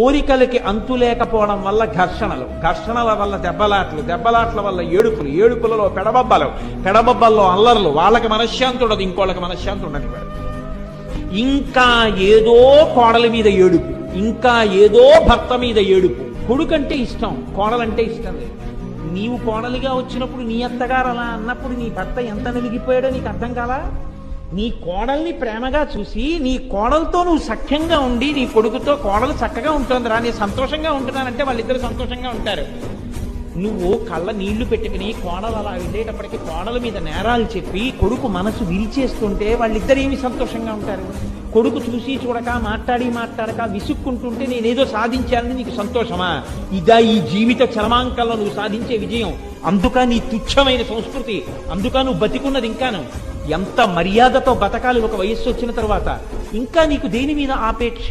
కోరికలకి అంతు లేకపోవడం వల్ల ఘర్షణలు. ఘర్షణల వల్ల దెబ్బలాట్లు దెబ్బలాట్ల వల్ల ఏడుపులు. ఏడుపులలో పెడబబ్బలు. పెడబబ్బల్లో అల్లర్లు. వాళ్ళకి మనశ్శాంతి ఉండదు ఇంకోళ్ళకి మనశ్శాంతి ఉండని వాడు. ఇంకా ఏదో కోడల మీద ఏడుపు. ఇంకా ఏదో భర్త మీద ఏడుపు. కొడుకంటే ఇష్టం. కోడలంటే ఇష్టం లేదు. నీవు కోడలిగా వచ్చినప్పుడు నీ అత్తగారు అలా అన్నప్పుడు నీ భర్త ఎంత నిలిగిపోయాడో నీకు అర్థం కాలా? నీ కోడల్ని ప్రేమగా చూసి నీ కోడలతో నువ్వు సఖ్యంగా ఉండి నీ కొడుకుతో కోడలు చక్కగా ఉంటుందిరా నీ సంతోషంగా ఉంటున్నానంటే వాళ్ళిద్దరు సంతోషంగా ఉంటారు. నువ్వు కళ్ళ నీళ్ళు పెట్టుకుని కోడలు అలా వెళ్ళేటప్పటికి కోడల మీద నేరాలు చెప్పి కొడుకు మనసు విరిచేస్తుంటే వాళ్ళిద్దరు ఏమి సంతోషంగా ఉంటారు? కొడుకు చూసి చూడక మాట్లాడి మాట్లాడక విసుక్కుంటుంటే నేనేదో సాధించాలని నీకు సంతోషమా? ఇదా ఈ జీవిత చరమాంకంలో నువ్వు సాధించే విజయం. అందుక నీ తుచ్చమైన సంస్కృతి అందుక నువ్వు బతికున్నది ఇంకాను. ఎంత మర్యాదతో బతకాలి ఒక వయస్సు వచ్చిన తర్వాత. ఇంకా నీకు దేని మీద ఆపేక్ష?